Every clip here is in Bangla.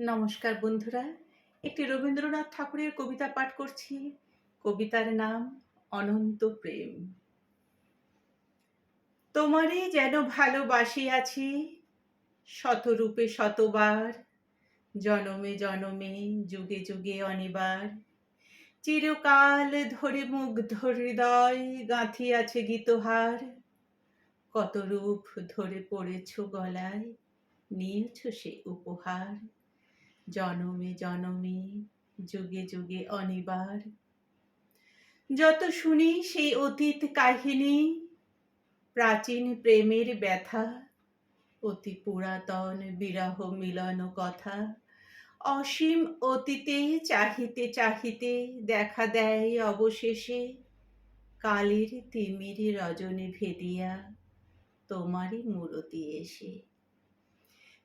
নমস্কার বন্ধুরা, একটি রবীন্দ্রনাথ ঠাকুরের কবিতা পাঠ করছি। কবিতার নাম অনন্ত প্রেম। তোমারই যেন ভালোবাসি আছি শতরূপে শতবার, জনমে জনমে, যুগে যুগে অনিবার। চিরকাল ধরে মুগ্ধ হৃদয় গাঁথিয়াছে গীতহার। কত রূপ ধরে পড়েছ গলায়, নিয়েছ সে উপহার। জনমে জনমে, যুগে যুগে অনিবার। যত শুনি সেই অতীত কাহিনী, প্রাচীন প্রেমের ব্যথা, অতি পুরাতন বিরহ মিলন কথা। অসীম অতীতে চাহিতে চাহিতে দেখা দেয় অবশেষে, কালের তিমির রজনী ভেদিয়া, তোমারই মূরতি এসে।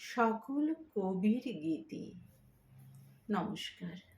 সকল কবির গীতি। নমস্কার।